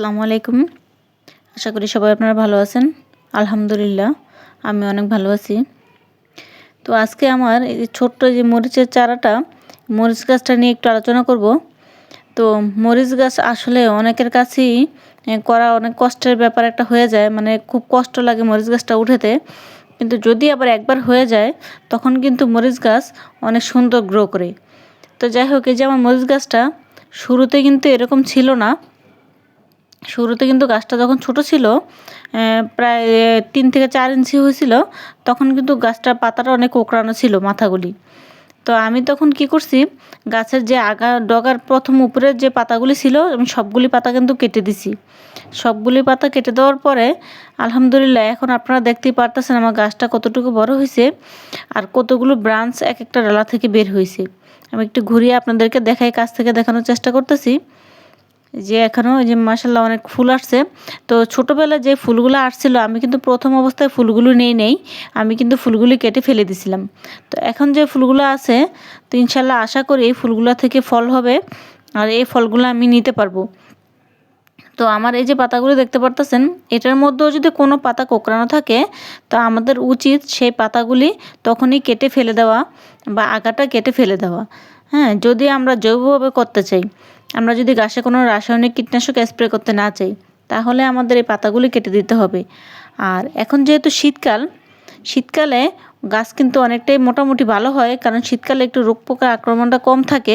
আলাইকুম। আশা করি সবাই আপনারা ভালো আছেন। আলহামদুলিল্লাহ, আমি অনেক ভালো আছি। তো আজকে আমার এই যে ছোট্ট যে মরিচের চারাটা, মরিচ গাছটা নিয়ে একটু আলোচনা করব। তো মরিচ গাছ আসলে অনেকের কাছেই করা অনেক কষ্টের ব্যাপার একটা হয়ে যায়। মানে খুব কষ্ট লাগে মরিচ গাছটা উঠেতে। কিন্তু যদি আবার একবার হয়ে যায়, তখন কিন্তু মরিচ গাছ অনেক সুন্দর গ্রো করে। তো যাই হোক, এই যে আমার মরিচ গাছটা, শুরুতে কিন্তু এরকম ছিল না। শুরুতে কিন্তু গাছটা যখন ছোট ছিল প্রায় তিন থেকে চার ইঞ্চি হয়েছিল, তখন কিন্তু গাছটার পাতাটা অনেক কোকড়ানো ছিল মাথাগুলি। তো আমি তখন কি করছি, গাছের যে আগা ডগার প্রথম উপরের যে পাতাগুলি ছিল, আমি সবগুলি পাতা কিন্তু কেটে দিছি। সবগুলি পাতা কেটে দেওয়ার পরে, আলহামদুলিল্লাহ, এখন আপনারা দেখতেই পারতেছেন আমার গাছটা কতটুকু বড় হয়েছে, আর কতগুলো ব্রাঞ্চ এক একটা ডালা থেকে বের হয়েছে। আমি একটু ঘুরিয়ে আপনাদেরকে দেখাই, কাছ থেকে দেখানোর চেষ্টা করতেছি। যে এখনও যে মাসাল্লাহ অনেক ফুল আসছে। তো ছোটোবেলায় যে ফুলগুলো আসছিল, আমি কিন্তু প্রথম অবস্থায় ফুলগুলো নেই নেই, আমি কিন্তু ফুলগুলি কেটে ফেলে দিছিলাম। তো এখন যে ফুলগুলো আছে, তো ইনশাল্লাহ আশা করি এই ফুলগুলো থেকে ফল হবে, আর এই ফলগুলো আমি নিতে পারব। তো আমার এই যে পাতাগুলো দেখতে পারতেছেন, এটার মধ্যেও যদি কোনো পাতা কোকড়ানো থাকে, তো আমাদের উচিত সেই পাতাগুলি তখনই কেটে ফেলে দেওয়া বা আগাটা কেটে ফেলে দেওয়া। হ্যাঁ যদি আমরা জৈবভাবে করতে চাই। আমরা যদি গাছে কোনো রাসায়নিক কীটনাশক স্প্রে করতে না চাই, তাহলে আমাদের এই পাতাগুলি কেটে দিতে হবে। আর এখন যেহেতু শীতকাল, শীতকালে গাছ কিন্তু অনেকটাই মোটামুটি ভালো হয়, কারণ শীতকালে একটু রোগ পোকার আক্রমণটা কম থাকে।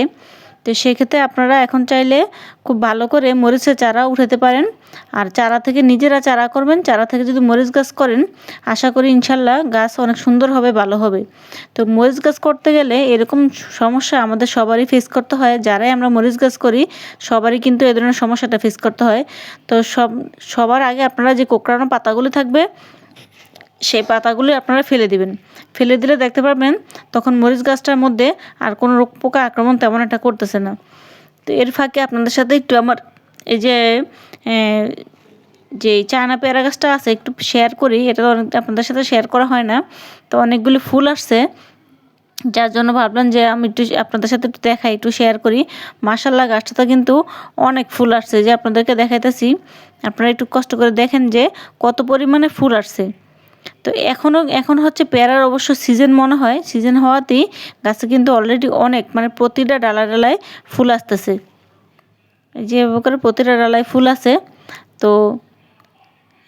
তো সেক্ষেত্রে আপনারা এখন চাইলে খুব ভালো করে মরিচের চারা উঠাতে পারেন। আর চারা থেকে নিজেরা চারা করবেন, চারা থেকে যদি মরিচ গাছ করেন, আশা করি ইনশাল্লাহ গাছ অনেক সুন্দর হবে, ভালো হবে। তো মরিচ গাছ করতে গেলে এরকম সমস্যা আমাদের সবারই ফেস করতে হয়, যারাই আমরা মরিচ গাছ করি, সবারই কিন্তু এ ধরনের সমস্যাটা ফেস করতে হয়। তো সব, সবার আগে আপনারা যে কোকড়ানো পাতাগুলি থাকবে সেই পাতাগুলি আপনারা ফেলে দিবেন। ফেলে দিলে দেখতে পারবেন তখন মরিচ গাছটার মধ্যে আর কোনো রোগ পোকা আক্রমণ তেমন একটা করতেছে না। তো এর ফাঁকে আপনাদের সাথে একটু আমার এই যে যে চায়না পেয়ারা গাছটা আছে একটু শেয়ার করি। এটা তো অনেক আপনাদের সাথে শেয়ার করা হয় না। তো অনেকগুলি ফুল আসছে। যার জন্য ভাবলাম যে আমি একটু আপনাদের সাথে একটু দেখাই, একটু শেয়ার করি। মাসাল্লাহ গাছটাতে কিন্তু অনেক ফুল আসছে। যে আপনাদেরকে দেখাইতেছি, আপনারা একটু কষ্ট করে দেখেন যে কত পরিমাণে ফুল আসছে। তো এখনও এখন হচ্ছে পেয়ারার অবশ্য সিজন মনে হয় সিজন হওয়াতেই গাছে কিন্তু অলরেডি অনেক মানে প্রতিটা ডালা ডালায় ফুল আসতেছে। যে করে প্রতিটা ডালায় ফুল আসে তো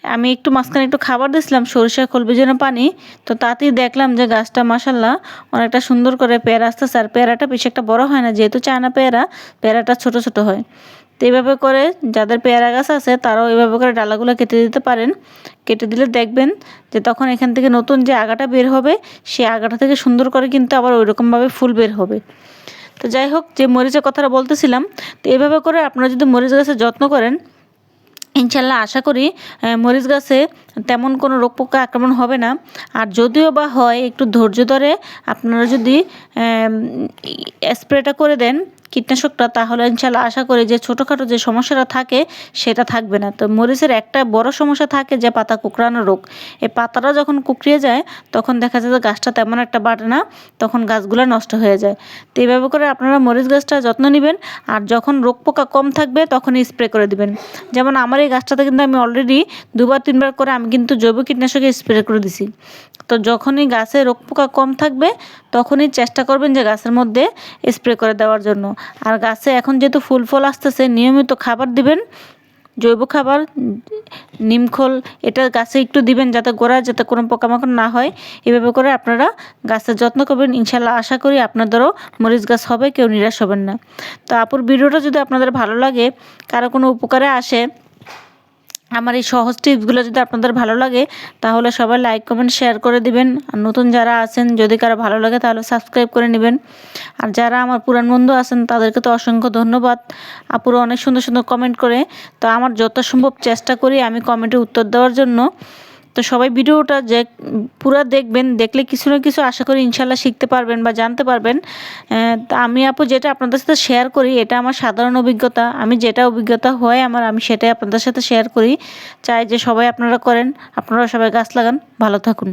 আমি একটু মাঝখানে একটু খাবার দিয়েছিলাম সরিষা খোল যেন পানি, তো তাতেই দেখলাম যে গাছটা মাসাল্লাহ অনেকটা সুন্দর করে পেয়ারা আসতেছে। আর পেয়ারাটা বেশি একটা বড় হয় না, যেহেতু চায়না পেয়ারা, পেয়ারাটা ছোট ছোট হয়। তো এইভাবে করে যাদের পেয়ারা গাছ আছে, তারাও এইভাবে করে ডালাগুলো কেটে দিতে পারেন। কেটে দিলে দেখবেন যে তখন এখান থেকে নতুন যে আগাটা বের হবে, সেই আগাটা থেকে সুন্দর করে কিন্তু আবার ওই রকমভাবে ফুল বের হবে। তো যাই হোক, যে মরিচের কথাটা বলতেছিলাম, তো এইভাবে করে আপনারা যদি মরিচ গাছের যত্ন করেন ইনশাল্লাহ আশা করি মরিচ গাছে তেমন কোনো রোগ পোকা আক্রমণ হবে না। আর যদিও বা হয়, একটু ধৈর্য ধরে আপনারা যদি স্প্রেটা করে দেন কীটনাশকটা তাহলে ইনশাল্লাহ আশা করি যে ছোটোখাটো যে সমস্যাটা থাকে, সেটা থাকবে না। তো মরিচের একটা বড় সমস্যা থাকে যে পাতা কুকড়ানো রোগ। এই পাতাটা যখন কুকড়িয়ে যায়, তখন দেখা যায় যে গাছটা তেমন একটা বাড়ে না, তখন গাছগুলো নষ্ট হয়ে যায়। তো এইভাবে করে আপনারা মরিচ গাছটা যত্ন নেবেন, আর যখন রোগ পোকা কম থাকবে তখনই স্প্রে করে দিবেন। যেমন আমার এই গাছটাতে কিন্তু আমি অলরেডি দুবার, তিনবার করে আমি কিন্তু জৈব কীটনাশকে স্প্রে করে দিছি। তো যখনই গাছে রোগ পোকা কম থাকবে, তখনই চেষ্টা করবেন যে গাছের মধ্যে স্প্রে করে দেওয়ার জন্য। আর গাছে এখন যেহেতু ফুল ফল আসতেছে, নিয়মিত খাবার দিবেন। জৈব খাবার নিমখোল এটা গাছে একটু দিবেন যাতে গোড়া যাতে কোনো পোকামাকড় না হয়। এভাবে করে আপনারা গাছের যত্ন করবেন। ইনশাল্লাহ আশা করি আপনাদেরও মরিচ গাছ হবে, কেউ নিরাশ হবেন না। তো আপুর ভিডিওটা যদি আপনাদের ভালো লাগে, কারও কোনো উপকারে আসে আমার এই সহজ টিপসগুলো যদি আপনাদের ভালো লাগে, তাহলে সবাই লাইক কমেন্ট শেয়ার করে দিবেন। আর নতুন যারা আছেন, যদি কারও ভালো লাগে, তাহলে সাবস্ক্রাইব করে নেবেন। আর যারা আমার পুরান বন্ধু আছেন, তাদেরকে তো অসংখ্য ধন্যবাদ। আপুরো অনেক সুন্দর সুন্দর কমেন্ট করে। তো আমার যত সম্ভব চেষ্টা করি আমি কমেন্টে উত্তর দেওয়ার জন্য। তো সবাই ভিডিওটা যে পুরা দেখবেন, দেখলে কিছু না কিছু আশা করি ইনশাল্লাহ শিখতে পারবেন বা জানতে পারবেন। তা আমি আপু যেটা আপনাদের সাথে শেয়ার করি, এটা আমার সাধারণ অভিজ্ঞতা। আমি যেটা অভিজ্ঞতা হয় আমার, আমি সেটাই আপনাদের সাথে শেয়ার করি। চাই যে সবাই আপনারা করেন আপনারা সবাই গাছ লাগান। ভালো থাকুন।